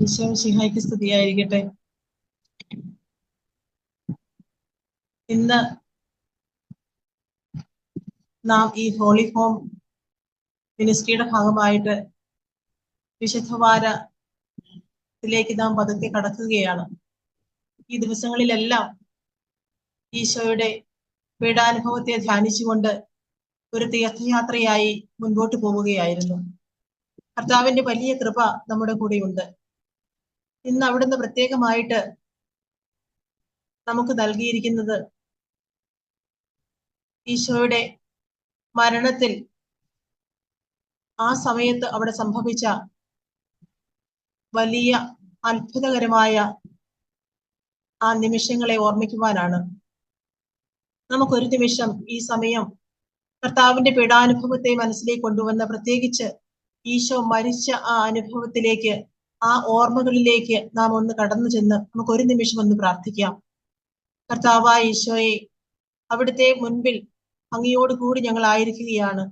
ഈശോ സ്തുതിയായിരിക്കട്ടെ. ഇന്ന് നാം ഈ ഹോളി ഹോം മിനിസ്ട്രിയുടെ ഭാഗമായിട്ട് വിശുദ്ധവാരത്തിലേക്ക് നാം പതുക്കെ കടക്കുകയാണ്. ഈ ദിവസങ്ങളിലെല്ലാം ഈശോയുടെ പീഡാനുഭവത്തെ ധ്യാനിച്ചുകൊണ്ട് ഒരു തീർത്ഥയാത്രയായി മുൻപോട്ട് പോവുകയായിരുന്നു. കർത്താവിന്റെ വലിയ കൃപ നമ്മുടെ കൂടെയുണ്ട്. ഇന്ന് അവിടുന്ന് പ്രത്യേകമായിട്ട് നമുക്ക് നൽകിയിരിക്കുന്നത് ഈശോയുടെ മരണത്തിൽ ആ സമയത്ത് അവിടെ സംഭവിച്ച വലിയ അത്ഭുതകരമായ ആ നിമിഷങ്ങളെ ഓർമ്മിക്കുവാനാണ്. നമുക്കൊരു നിമിഷം ഈ സമയം കർത്താവിന്റെ പീഡാനുഭവത്തെ മനസ്സിലേക്ക് കൊണ്ടുവന്ന പ്രത്യേകിച്ച് ഈശോ മരിച്ച ആ അനുഭവത്തിലേക്ക് ആ ഓർമ്മകളിലേക്ക് നാം ഒന്ന് കടന്നു ചെന്ന് നമുക്ക് ഒരു നിമിഷം ഒന്ന് പ്രാർത്ഥിക്കാം. കർത്താവായ ഈശോയെ അവിടുത്തെ മുൻപിൽ അങ്ങയോട് കൂടി ഞങ്ങൾ ആയിരിക്കുകയാണ്.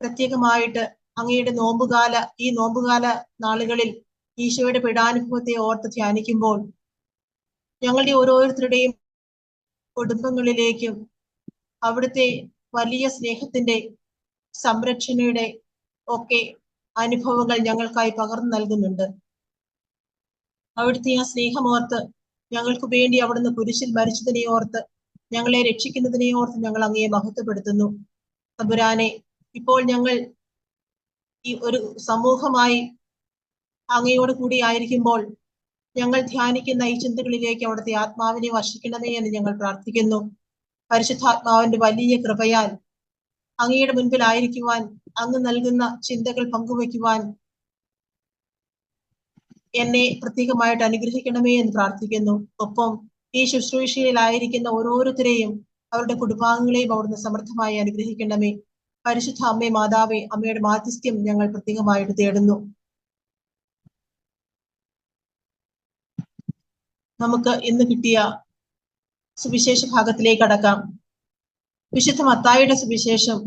പ്രത്യേകമായിട്ട് അങ്ങയുടെ നോമ്പുകാല ഈ നോമ്പുകാല നാളുകളിൽ ഈശോയുടെ പീഡാനുഭവത്തെ ഓർത്ത് ധ്യാനിക്കുമ്പോൾ ഞങ്ങളുടെ ഓരോരുത്തരുടെയും കുടുംബങ്ങളിലേക്കും അവിടുത്തെ വലിയ സ്നേഹത്തിന്റെ സംരക്ഷണയുടെ ഒക്കെ അനുഭവങ്ങൾ ഞങ്ങൾക്കായി പകർന്നു നൽകുന്നുണ്ട്. അവിടുത്തെ ആ സ്നേഹമോർത്ത് ഞങ്ങൾക്ക് വേണ്ടി അവിടുന്ന് കുരിശിൽ മരിച്ചതിനെ ഓർത്ത് ഞങ്ങളെ രക്ഷിക്കുന്നതിനെ ഓർത്ത് ഞങ്ങൾ അങ്ങയെ മഹത്വപ്പെടുത്തുന്നു. തമ്പുരാനെ ഇപ്പോൾ ഞങ്ങൾ ഈ ഒരു സമൂഹമായി അങ്ങയോട് കൂടി ആയിരിക്കുമ്പോൾ ഞങ്ങൾ ധ്യാനിക്കുന്ന ഈ ചിന്തകളിലേക്ക് അവിടുത്തെ ആത്മാവിനെ വർഷിക്കണമേ എന്ന് ഞങ്ങൾ പ്രാർത്ഥിക്കുന്നു. പരിശുദ്ധാത്മാവിന്റെ വലിയ കൃപയാൽ അങ്ങയുടെ മുൻപിൽ ആയിരിക്കുവാൻ അങ്ങ് നൽകുന്ന ചിന്തകൾ പങ്കുവയ്ക്കുവാൻ എന്നെ പ്രത്യേകമായിട്ട് അനുഗ്രഹിക്കണമേ എന്ന് പ്രാർത്ഥിക്കുന്നു. ഒപ്പം ഈ ശുശ്രൂഷയിലായിരിക്കുന്ന ഓരോരുത്തരെയും അവരുടെ കുടുംബാംഗങ്ങളെയും അവിടുന്ന് സമർത്ഥമായി അനുഗ്രഹിക്കണമേ. പരിശുദ്ധ അമ്മേ മാതാവേ അമ്മയുടെ മാധ്യസ്ഥ്യം ഞങ്ങൾ പ്രത്യേകമായിട്ട് തേടുന്നു. നമുക്ക് ഇന്ന് കിട്ടിയ സുവിശേഷ ഭാഗത്തിലേക്ക് അടക്കാം വിശുദ്ധ മത്തായിയുടെ സുവിശേഷം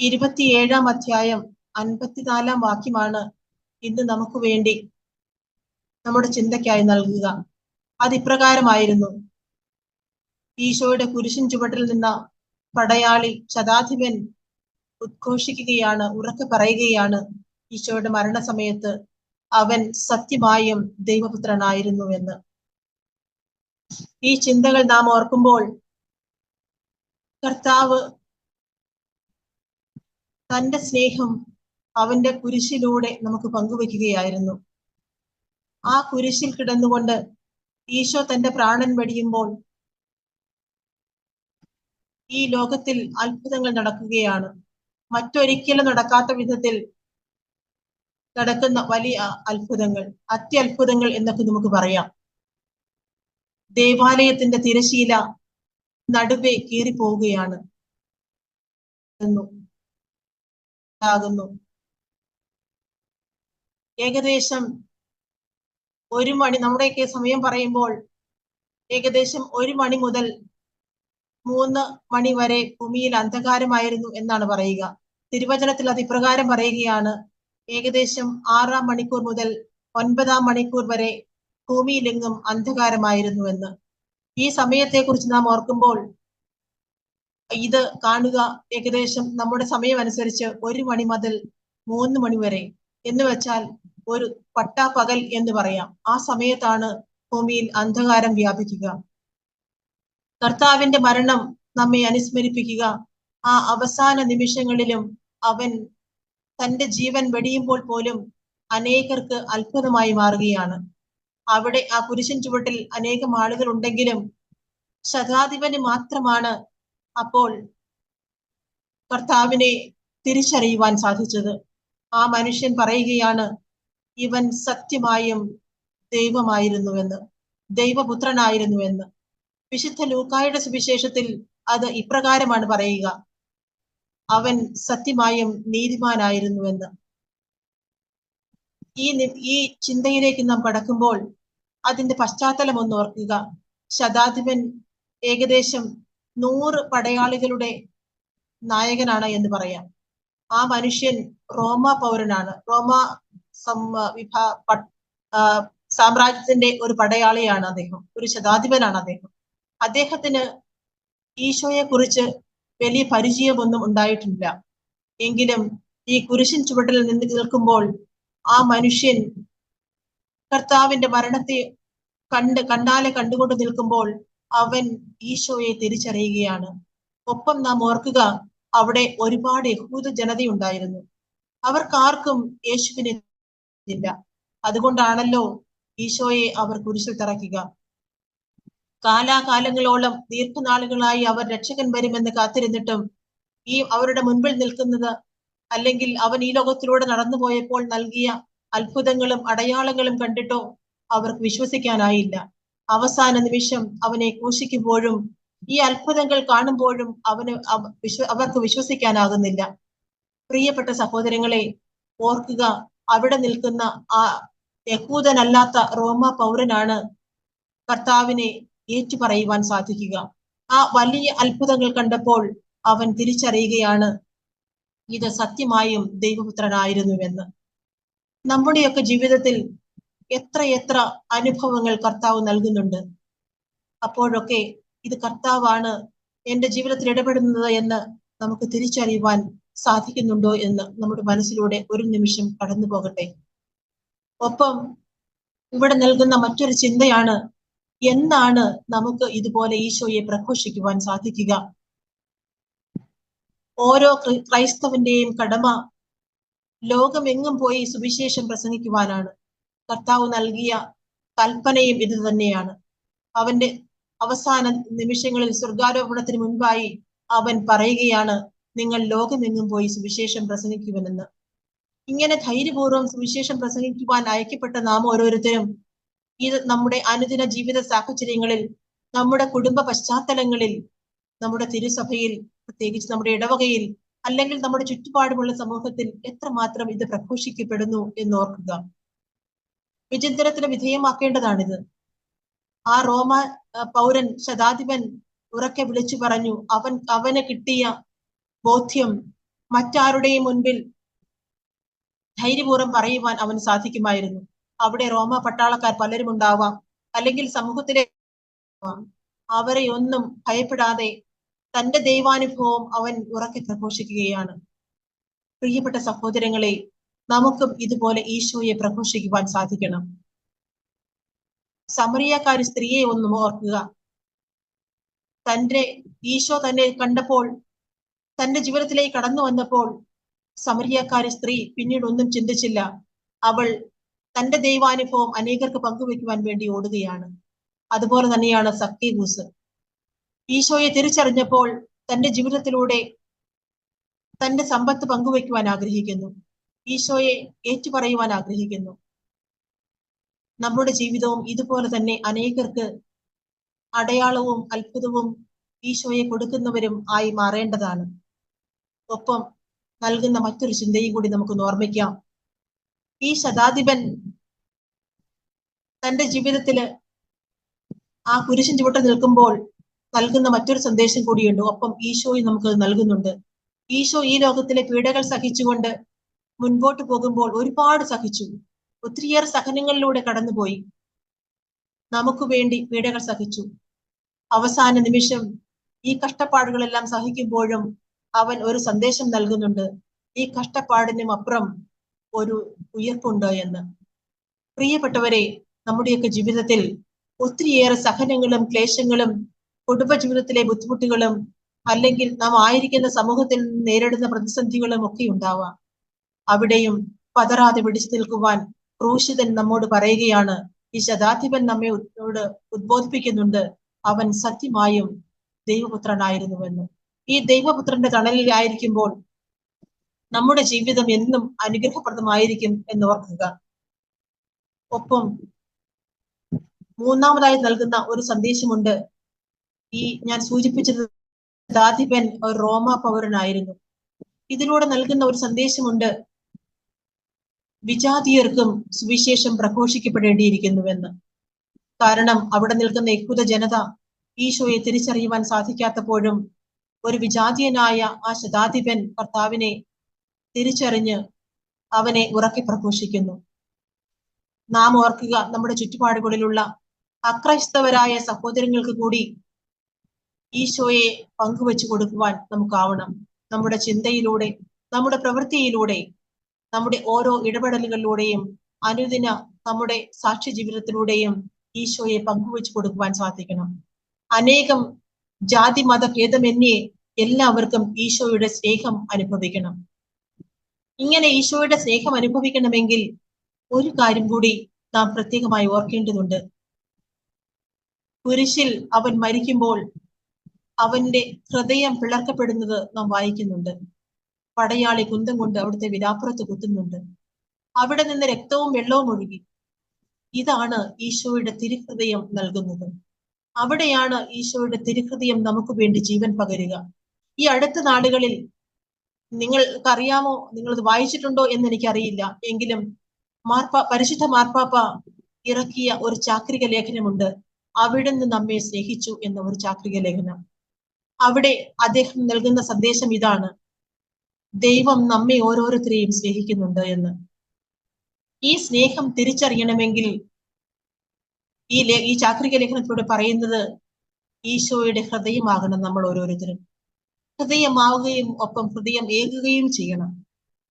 ഇരുപത്തിയേഴാം അധ്യായം അൻപത്തിനാലാം വാക്യമാണ് ഇന്ന് നമുക്ക് വേണ്ടി നമ്മുടെ ചിന്തയ്ക്കായി നൽകുക. അതിപ്രകാരമായിരുന്നു. ഈശോയുടെ കുരിശിൻ ചുവട്ടിൽ നിന്ന പടയാളി ശതാധിപൻ ഉദ്ഘോഷിക്കുകയാണ് ഉറക്കെ പറയുകയാണ് ഈശോയുടെ മരണസമയത്ത് അവൻ സത്യമായും ദൈവപുത്രനായിരുന്നു എന്ന്. ഈ ചിന്തകൾ നാം ഓർക്കുമ്പോൾ കർത്താവ് തന്റെ സ്നേഹം അവന്റെ കുരിശിലൂടെ നമുക്ക് പങ്കുവെക്കുകയായിരുന്നു. ആ കുരിശിൽ കിടന്നുകൊണ്ട് ഈശോ തന്റെ പ്രാണൻ വടിയുമ്പോൾ ഈ ലോകത്തിൽ അത്ഭുതങ്ങൾ നടക്കുകയാണ്. മറ്റൊരിക്കലും നടക്കാത്ത വിധത്തിൽ നടക്കുന്ന വലിയ അത്ഭുതങ്ങൾ അത്യത്ഭുതങ്ങൾ എന്നൊക്കെ നമുക്ക് പറയാം. ദേവാലയത്തിന്റെ തിരശീല നടുവെ കീറിപ്പോവുകയാണ്. ആകുന്നു ഏകദേശം ഒരു മണി നമ്മുടെയൊക്കെ സമയം പറയുമ്പോൾ ഏകദേശം ഒരു മണി മുതൽ മൂന്ന് മണി വരെ ഭൂമിയിൽ അന്ധകാരമായിരുന്നു എന്നാണ് പറയുക. തിരുവചനത്തിൽ അത് ഇപ്രകാരം പറയുകയാണ് ഏകദേശം ആറാം മണിക്കൂർ മുതൽ ഒൻപതാം മണിക്കൂർ വരെ ഭൂമിയിലെങ്ങും അന്ധകാരമായിരുന്നു എന്ന്. ഈ സമയത്തെക്കുറിച്ച് നാം ഓർക്കുമ്പോൾ ഇത് കാണുക ഏകദേശം നമ്മുടെ സമയം അനുസരിച്ച് ഒരു മണി മുതൽ മൂന്ന് മണി വരെ. എന്ന് വെച്ചാൽ ഒരു പട്ടാ പകൽ എന്ന് പറയാം. ആ സമയത്താണ് ഭൂമിയിൽ അന്ധകാരം വ്യാപിക്കുക. കർത്താവിന്റെ മരണം നമ്മെ അനുസ്മരിപ്പിക്കുക. ആ അവസാന നിമിഷങ്ങളിലും അവൻ തന്റെ ജീവൻ വെടിയുമ്പോൾ പോലും അനേകർക്ക് അത്ഭുതമായി മാറുകയാണ്. അവിടെ ആ കുരിശൻ ചുവട്ടിൽ അനേകം ആളുകൾ ഉണ്ടെങ്കിലും ശതാധിപന് മാത്രമാണ് അപ്പോൾ കർത്താവിനെ തിരിച്ചറിയുവാൻ സാധിച്ചത്. ആ മനുഷ്യൻ പറയുകയാണ് ഇവൻ സത്യമായും ദൈവമായിരുന്നുവെന്ന് ദൈവപുത്രനായിരുന്നുവെന്ന്. വിശുദ്ധ ലൂക്കായുടെ സുവിശേഷത്തിൽ അത് ഇപ്രകാരമാണ് പറയുക അവൻ സത്യമായും നീതിമാനായിരുന്നുവെന്ന്. ഈ ഈ ചിന്തയിലേക്ക് നാം കടക്കുമ്പോൾ അതിന്റെ പശ്ചാത്തലം ഒന്ന് ഓർക്കുക. ശതാധിപൻ ഏകദേശം നൂറ് പടയാളികളുടെ നായകനാണ് എന്ന് പറയാം. ആ മനുഷ്യൻ റോമ പൗരനാണ്. റോമ വിഭാ സാമ്രാജ്യത്തിന്റെ ഒരു പടയാളിയാണ് അദ്ദേഹം. ഒരു ശതാധിപനാണ് അദ്ദേഹം. അദ്ദേഹത്തിന് ഈശോയെ കുറിച്ച് വലിയ പരിചയമൊന്നും ഉണ്ടായിട്ടില്ല. എങ്കിലും ഈ കുരിശിൻ ചുവട്ടിൽ നിന്ന് നിൽക്കുമ്പോൾ ആ മനുഷ്യൻ കർത്താവിന്റെ മരണത്തെ കണ്ട് കണ്ടാലെ കണ്ടുകൊണ്ട് നിൽക്കുമ്പോൾ അവൻ ഈശോയെ തിരിച്ചറിയുകയാണ്. ഒപ്പം നാം ഓർക്കുക അവിടെ ഒരുപാട് യഹൂദ ജനതയുണ്ടായിരുന്നു. അവർക്കാർക്കും യേശുവിനെ ഇല്ല. അതുകൊണ്ടാണല്ലോ ഈശോയെ അവർ കുരിശിൽ തറയ്ക്കുക. കാലാകാലങ്ങളോളം ദീർഘനാളുകളായി അവർ രക്ഷകൻ വരുമെന്ന് കാത്തിരുന്നിട്ടും ഈ അവരുടെ മുൻപിൽ നിൽക്കുന്നത് അല്ലെങ്കിൽ അവൻ ഈ ലോകത്തിലൂടെ നടന്നു പോയപ്പോൾ നൽകിയ അത്ഭുതങ്ങളും അടയാളങ്ങളും കണ്ടിട്ടോ അവർക്ക് വിശ്വസിക്കാനായില്ല. അവസാന നിമിഷം അവനെ ക്രൂശിക്കുമ്പോഴും ഈ അത്ഭുതങ്ങൾ കാണുമ്പോഴും അവന് അവർക്ക് വിശ്വസിക്കാനാകുന്നില്ല. പ്രിയപ്പെട്ട സഹോദരങ്ങളെ ഓർക്കുക അവിടെ നിൽക്കുന്ന ആ യഹൂദനല്ലാത്ത റോമ പൗരനാണ് കർത്താവിനെ ഏറ്റുപറയുവാൻ സാധിക്കുക. ആ വലിയ അത്ഭുതങ്ങൾ കണ്ടപ്പോൾ അവൻ തിരിച്ചറിയുകയാണ് ഇത് സത്യമായും ദൈവപുത്രനായിരുന്നുവെന്ന്. നമ്മുടെയൊക്കെ ജീവിതത്തിൽ എത്രയെത്ര അനുഭവങ്ങൾ കർത്താവ് നൽകുന്നുണ്ട്. അപ്പോഴൊക്കെ ഇത് കർത്താവാണ് എന്റെ ജീവിതത്തിൽ ഇടപെടുന്നത് എന്ന് നമുക്ക് തിരിച്ചറിയുവാൻ സാധിക്കുന്നുണ്ടോ എന്ന് നമ്മുടെ മനസ്സിലൂടെ ഒരു നിമിഷം കടന്നു പോകട്ടെ. ഒപ്പം ഇവിടെ നൽകുന്ന മറ്റൊരു ചിന്തയാണ് എന്നാണ് നമുക്ക് ഇതുപോലെ ഈശോയെ പ്രഘോഷിക്കുവാൻ സാധിക്കുക? ഓരോ ക്രി- ക്രൈസ്തവന്റെയും കടമ ലോകമെങ്ങും പോയി സുവിശേഷം പ്രസംഗിക്കുവാനാണ്. കർത്താവ് നൽകിയ കൽപ്പനയും ഇത് തന്നെയാണ്. അവന്റെ അവസാന നിമിഷങ്ങളിൽ സ്വർഗാരോപണത്തിന് മുൻപായി അവൻ പറയുകയാണ് നിങ്ങൾ ലോകമെങ്ങും പോയി സുവിശേഷം പ്രസംഗിക്കുമെന്ന് ഇങ്ങനെ ധൈര്യപൂർവം സുവിശേഷം പ്രസംഗിക്കുവാൻ അയക്കപ്പെട്ട നാം ഓരോരുത്തരും ഇത് നമ്മുടെ അനുദിന ജീവിത സാഹചര്യങ്ങളിൽ നമ്മുടെ കുടുംബ പശ്ചാത്തലങ്ങളിൽ നമ്മുടെ തിരുസഭയിൽ പ്രത്യേകിച്ച് നമ്മുടെ ഇടവകയിൽ അല്ലെങ്കിൽ നമ്മുടെ ചുറ്റുപാടുമുള്ള സമൂഹത്തിൽ എത്രമാത്രം ഇത് പ്രഘോഷിക്കപ്പെടുന്നു എന്നോർക്കുക വിചിന്തനത്തിന് വിധേയമാക്കേണ്ടതാണിത് ആ റോമ പൗരൻ ശതാധിപൻ ഉറക്കെ വിളിച്ചു പറഞ്ഞു അവൻ അവന് കിട്ടിയ ബോധ്യം മറ്റാരുടെയും മുൻപിൽ ധൈര്യപൂർവം പറയുവാൻ അവന് സാധിക്കുമായിരുന്നു അവിടെ റോമ പട്ടാളക്കാർ പലരും ഉണ്ടാവാം അല്ലെങ്കിൽ സമൂഹത്തിലെ. അവരെ ഒന്നും ഭയപ്പെടാതെ തന്റെ ദൈവാനുഭവം അവൻ ഉറക്കെ പ്രഘോഷിക്കുകയാണ്. പ്രിയപ്പെട്ട സഹോദരങ്ങളെ നമുക്കും ഇതുപോലെ ഈശോയെ പ്രഘോഷിക്കുവാൻ സാധിക്കണം. സമറിയക്കാരി സ്ത്രീയെ ഒന്നും ഓർക്കുക. തന്റെ ഈശോ തന്നെ കണ്ടപ്പോൾ തന്റെ ജീവിതത്തിലേക്ക് കടന്നു വന്നപ്പോൾ സമരിയക്കാരി സ്ത്രീ പിന്നീട് ഒന്നും ചിന്തിച്ചില്ല. അവൾ തന്റെ ദൈവാനുഭവം അനേകർക്ക് പങ്കുവെക്കുവാൻ വേണ്ടി ഓടുകയാണ്. അതുപോലെ തന്നെയാണ് സക്കീബൂസ് ഈശോയെ തിരിച്ചറിഞ്ഞപ്പോൾ തന്റെ ജീവിതത്തിലൂടെ തന്റെ സമ്പത്ത് പങ്കുവെക്കുവാൻ ആഗ്രഹിക്കുന്നു. ഈശോയെ ഏറ്റുപറയുവാൻ ആഗ്രഹിക്കുന്നു. നമ്മുടെ ജീവിതവും ഇതുപോലെ തന്നെ അനേകർക്ക് അടയാളവും അത്ഭുതവും ഈശോയെ കൊടുക്കുന്നവരും ആയി മാറേണ്ടതാണ്. ഒപ്പം നൽകുന്ന മറ്റൊരു ചിന്തയും കൂടി നമുക്ക് ഓർമ്മിക്കാം. ഈ ശതാധിപൻ തന്റെ ജീവിതത്തിൽ ആ കുരിശിൻ ചുവട്ട് നിൽക്കുമ്പോൾ നൽകുന്ന മറ്റൊരു സന്ദേശം കൂടിയുണ്ട്. ഒപ്പം ഈശോയും നമുക്ക് നൽകുന്നുണ്ട്. ഈശോ ഈ ലോകത്തിലെ പീഡകൾ സഹിച്ചുകൊണ്ട് മുൻപോട്ട് പോകുമ്പോൾ ഒരുപാട് സഹിച്ചു. ഒത്തിരിയേറെ സഹനങ്ങളിലൂടെ കടന്നുപോയി. നമുക്ക് വേണ്ടി പീഡകൾ സഹിച്ചു. അവസാന നിമിഷം ഈ കഷ്ടപ്പാടുകളെല്ലാം സഹിക്കുമ്പോഴും അവൻ ഒരു സന്ദേശം നൽകുന്നുണ്ട്. ഈ കഷ്ടപ്പാടിനും അപ്പുറം ഒരു ഉയർപ്പുണ്ട് എന്ന്. പ്രിയപ്പെട്ടവരെ നമ്മുടെയൊക്കെ ജീവിതത്തിൽ ഒത്തിരിയേറെ സഹനങ്ങളും ക്ലേശങ്ങളും കുടുംബജീവിതത്തിലെ ബുദ്ധിമുട്ടുകളും അല്ലെങ്കിൽ നാം ആയിരിക്കുന്ന സമൂഹത്തിൽ നേരിടുന്ന പ്രതിസന്ധികളും ഒക്കെ ഉണ്ടാവാം. അവിടെയും പതറാതെ പിടിച്ചു നിൽക്കുവാൻ ക്രൂശിതൻ നമ്മോട് പറയുകയാണ് ഈ ശതാധിപൻ നമ്മെ ഉദ്ബോധ ഉദ്ബോധിപ്പിക്കുന്നുണ്ട്. അവൻ സത്യമായും ദൈവപുത്രനായിരുന്നുവെന്ന്. ഈ ദൈവപുത്രന്റെ തണലിലായിരിക്കുമ്പോൾ നമ്മുടെ ജീവിതം എന്നും അനുഗ്രഹപ്രദമായിരിക്കും എന്ന് ഓർക്കുക. ഒപ്പം മൂന്നാമതായി നൽകുന്ന ഒരു സന്ദേശമുണ്ട് ഈ ഞാൻ സൂചിപ്പിച്ചത് ദാതിപൻ ഒരു റോമ പൗരനായിരുന്നു. ഇതിലൂടെ നൽകുന്ന ഒരു സന്ദേശമുണ്ട്. വിജാതിയർക്കും സുവിശേഷം പ്രഘോഷിക്കപ്പെടേണ്ടിയിരിക്കുന്നുവെന്ന്. കാരണം അവിടെ നിൽക്കുന്ന യഹൂദ ജനത ഈശോയെ തിരിച്ചറിയുവാൻ സാധിക്കാത്തപ്പോഴും ഒരു വിജാതിയനായ ആ ശതാധിപൻ കർത്താവിനെ തിരിച്ചറിഞ്ഞ് അവനെ ഉറക്കി പ്രഘോഷിക്കുന്നു. നാം ഓർക്കുക നമ്മുടെ ചുറ്റുപാടുകളിലുള്ള അക്രൈസ്തവരായ സഹോദരങ്ങൾക്ക് കൂടി ഈശോയെ പങ്കുവെച്ചു കൊടുക്കുവാൻ നമുക്കാവണം. നമ്മുടെ ചിന്തയിലൂടെ നമ്മുടെ പ്രവൃത്തിയിലൂടെ നമ്മുടെ ഓരോ ഇടപെടലുകളിലൂടെയും അനുദിന നമ്മുടെ സാക്ഷ്യ ജീവിതത്തിലൂടെയും ഈശോയെ പങ്കുവെച്ചു കൊടുക്കുവാൻ സാധിക്കണം. അനേകം ജാതി മത ഭേദമെന്നേ എല്ലാവർക്കും ഈശോയുടെ സ്നേഹം അനുഭവിക്കണം. ഇങ്ങനെ ഈശോയുടെ സ്നേഹം അനുഭവിക്കണമെങ്കിൽ ഒരു കാര്യം കൂടി നാം പ്രത്യേകമായി ഓർക്കേണ്ടതുണ്ട്. കുരിശിൽ അവൻ മരിക്കുമ്പോൾ അവന്റെ ഹൃദയം പിളർക്കപ്പെടുന്നത് നാം വായിക്കുന്നുണ്ട്. പടയാളി കുന്തം കൊണ്ട് അവിടുത്തെ വിലാപ്പുറത്ത് കുത്തുന്നുണ്ട്. അവിടെ നിന്ന് രക്തവും വെള്ളവും ഒഴുകി. ഇതാണ് ഈശോയുടെ തിരുഹൃദയം നൽകുന്നത്. അവിടെയാണ് ഈശോയുടെ തിരുഹൃദയം നമുക്ക് വേണ്ടി ജീവൻ പകരുക. ഈ അടുത്ത നാടുകളിൽ നിങ്ങൾക്കറിയാമോ? നിങ്ങളത് വായിച്ചിട്ടുണ്ടോ എന്ന് എനിക്കറിയില്ല. എങ്കിലും മാർപ്പാ പരിശുദ്ധ മാർപ്പാപ്പ ഇറക്കിയ ഒരു ചാക്രിക ലേഖനമുണ്ട്. അവിടുന്ന് നമ്മെ സ്നേഹിച്ചു എന്ന ഒരു ചാക്രിക ലേഖനം. അവിടെ അദ്ദേഹം നൽകുന്ന സന്ദേശം ഇതാണ്. ദൈവം നമ്മെ ഓരോരുത്തരെയും സ്നേഹിക്കുന്നുണ്ട് എന്ന്. ഈ സ്നേഹം തിരിച്ചറിയണമെങ്കിൽ ഈ ലേ ഈ ചാക്രിക ലേഖനത്തിലൂടെ പറയുന്നത് ഈശോയുടെ ഹൃദയമാകണം നമ്മൾ ഓരോരുത്തരും. ഹൃദയമാവുകയും ഒപ്പം ഹൃദയം ഏകുകയും ചെയ്യണം.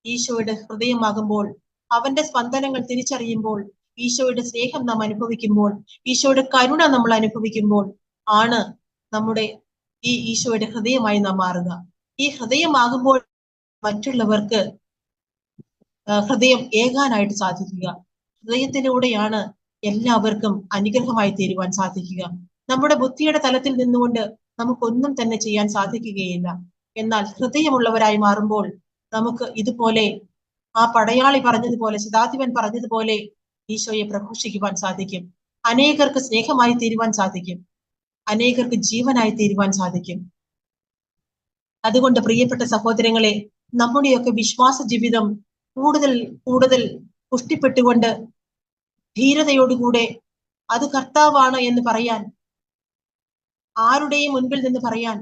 ഈശോയുടെ ഹൃദയമാകുമ്പോൾ അവന്റെ സ്പന്ദനങ്ങൾ തിരിച്ചറിയുമ്പോൾ ഈശോയുടെ സ്നേഹം നാം അനുഭവിക്കുമ്പോൾ ഈശോയുടെ കരുണ നമ്മൾ അനുഭവിക്കുമ്പോൾ ആണ് നമ്മുടെ ഈ ഈശോയുടെ ഹൃദയമായി നാം മാറുക. ഈ ഹൃദയമാകുമ്പോൾ മറ്റുള്ളവർക്ക് ഹൃദയം ഏകാനായിട്ട് സാധിക്കുക. ഹൃദയത്തിലൂടെയാണ് എല്ലാവർക്കും അനുഗ്രഹമായി തീരുവാൻ സാധിക്കുക. നമ്മുടെ ബുദ്ധിയുടെ തലത്തിൽ നിന്നുകൊണ്ട് നമുക്കൊന്നും തന്നെ ചെയ്യാൻ സാധിക്കുകയില്ല. എന്നാൽ ഹൃദയമുള്ളവരായി മാറുമ്പോൾ നമുക്ക് ഇതുപോലെ ആ പടയാളി പറഞ്ഞതുപോലെ ശതാധിപൻ പറഞ്ഞതുപോലെ ഈശോയെ പ്രഘോഷിക്കുവാൻ സാധിക്കും. അനേകർക്ക് സ്നേഹമായി തീരുവാൻ സാധിക്കും. അനേകർക്ക് ജീവനായി തീരുവാൻ സാധിക്കും. അതുകൊണ്ട് പ്രിയപ്പെട്ട സഹോദരങ്ങളെ നമ്മുടെയൊക്കെ വിശ്വാസ ജീവിതം കൂടുതൽ കൂടുതൽ പുഷ്ടിപ്പെട്ടുകൊണ്ട് ധീരതയോടുകൂടെ അത് കർത്താവാണ് എന്ന് പറയാൻ ആരുടെയും മുൻപിൽ നിന്ന് പറയാൻ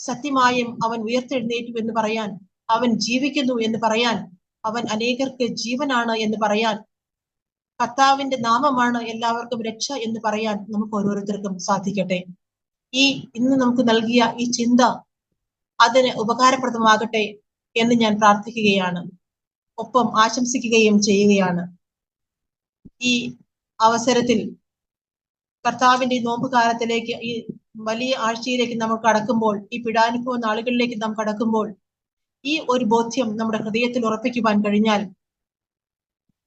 സത്യമായും അവൻ ഉയർത്തെഴുന്നേറ്റു എന്ന് പറയാൻ അവൻ ജീവിക്കുന്നു എന്ന് പറയാൻ അവൻ അനേകർക്ക് ജീവനാണ് എന്ന് പറയാൻ കർത്താവിന്റെ നാമമാണ് എല്ലാവർക്കും രക്ഷ എന്ന് പറയാൻ നമുക്ക് ഓരോരുത്തർക്കും സാധിക്കട്ടെ. ഈ ഇന്ന് നമുക്ക് നൽകിയ ഈ ചിന്ത അതിന് ഉപകാരപ്രദമാകട്ടെ എന്ന് ഞാൻ പ്രാർത്ഥിക്കുകയാണ്. ഒപ്പം ആശംസിക്കുകയും ചെയ്യുകയാണ്. ഈ അവസരത്തിൽ കർത്താവിന്റെ നോമ്പ് കാലത്തിലേക്ക് ഈ വലിയ ആഴ്ചയിലേക്ക് നമ്മൾ കടക്കുമ്പോൾ ഈ പിടാനുഭവ നാളുകളിലേക്ക് നാം കടക്കുമ്പോൾ ഈ ഒരു ബോധ്യം നമ്മുടെ ഹൃദയത്തിൽ ഉറപ്പിക്കുവാൻ കഴിഞ്ഞാൽ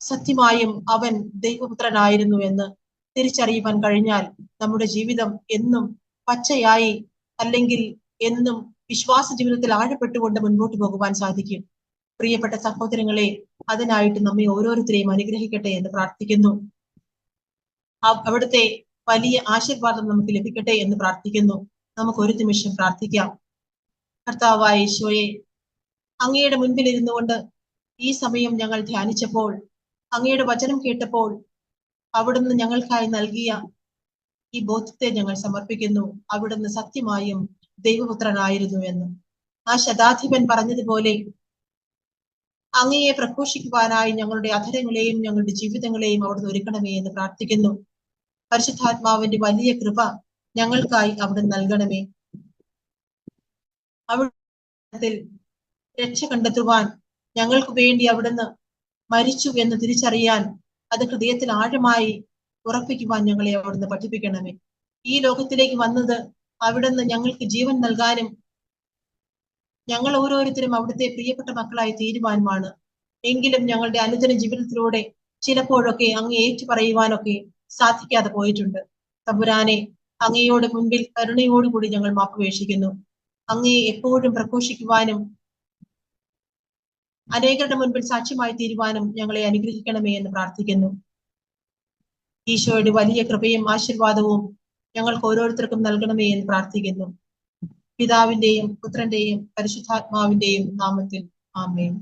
സത്യമായും അവൻ ദൈവപുത്രനായിരുന്നു എന്ന് തിരിച്ചറിയുവാൻ കഴിഞ്ഞാൽ നമ്മുടെ ജീവിതം എന്നും പച്ചയായി അല്ലെങ്കിൽ എന്നും വിശ്വാസ ജീവിതത്തിൽ ആഴപ്പെട്ടുകൊണ്ട് മുൻപോട്ട് പോകുവാൻ സാധിക്കും. പ്രിയപ്പെട്ട സഹോദരങ്ങളെ അതിനായിട്ട് നമ്മെ ഓരോരുത്തരെയും അനുഗ്രഹിക്കട്ടെ എന്ന് പ്രാർത്ഥിക്കുന്നു. അവിടുത്തെ വലിയ ആശീർവാദം നമുക്ക് ലഭിക്കട്ടെ എന്ന് പ്രാർത്ഥിക്കുന്നു. നമുക്ക് ഒരു നിമിഷം പ്രാർത്ഥിക്കാം. കർത്താവായ ഈശോയെ അങ്ങയുടെ മുൻപിൽ ഇരുന്നു കൊണ്ട് ഈ സമയം ഞങ്ങൾ ധ്യാനിച്ചപ്പോൾ അങ്ങയുടെ വചനം കേട്ടപ്പോൾ അവിടുന്ന് ഞങ്ങൾക്കായി നൽകിയ ഈ ബോധ്യത്തെ ഞങ്ങൾ സമർപ്പിക്കുന്നു. അവിടുന്ന് സത്യമായും ദൈവപുത്രനായിരുന്നു എന്ന് ആ ശതാധിപൻ പറഞ്ഞതുപോലെ അങ്ങയെ പ്രഘോഷിക്കുവാനായി ഞങ്ങളുടെ അധരങ്ങളെയും ഞങ്ങളുടെ ജീവിതങ്ങളെയും അവിടുന്ന് ഒരുക്കണമേ എന്ന് പ്രാർത്ഥിക്കുന്നു. പരിശുദ്ധാത്മാവിന്റെ വലിയ കൃപ ഞങ്ങൾക്കായി അവിടെ നൽകണമേ. അവിടെ രക്ഷ കണ്ടെത്തുവാൻ ഞങ്ങൾക്ക് വേണ്ടി അവിടുന്ന് മരിച്ചു എന്ന് തിരിച്ചറിയാൻ അത് ഹൃദയത്തിൽ ആഴമായി ഉറപ്പിക്കുവാൻ ഞങ്ങളെ അവിടുന്ന് പഠിപ്പിക്കണമേ. ഈ ലോകത്തിലേക്ക് വന്നത് അവിടുന്ന് ഞങ്ങൾക്ക് ജീവൻ നൽകാനും ഞങ്ങൾ ഓരോരുത്തരും അവിടുത്തെ പ്രിയപ്പെട്ട മക്കളായി തീരുവാനുമാണ്. എങ്കിലും ഞങ്ങളുടെ അനുദിന ജീവിതത്തിലൂടെ ചിലപ്പോഴൊക്കെ അങ്ങ് ഏറ്റു പറയുവാനൊക്കെ സാധിക്കാതെ പോയിട്ടുണ്ട്. തമ്പുരാനെ അങ്ങയോട് മുൻപിൽ കരുണയോടുകൂടി ഞങ്ങൾ മാപ്പുപേക്ഷിക്കുന്നു അങ്ങയെ എപ്പോഴും പ്രഘോഷിക്കുവാനും അനേകരുടെ മുൻപിൽ സാക്ഷ്യമായി തീരുവാനും ഞങ്ങളെ അനുഗ്രഹിക്കണമേ എന്ന് പ്രാർത്ഥിക്കുന്നു. ഈശോയുടെ വലിയ കൃപയും ആശീർവാദവും ഞങ്ങൾക്ക് ഓരോരുത്തർക്കും നൽകണമേ എന്ന് പ്രാർത്ഥിക്കുന്നു. പിതാവിന്റെയും പുത്രന്റെയും പരിശുദ്ധാത്മാവിന്റെയും നാമത്തിൽ ആമേൻ.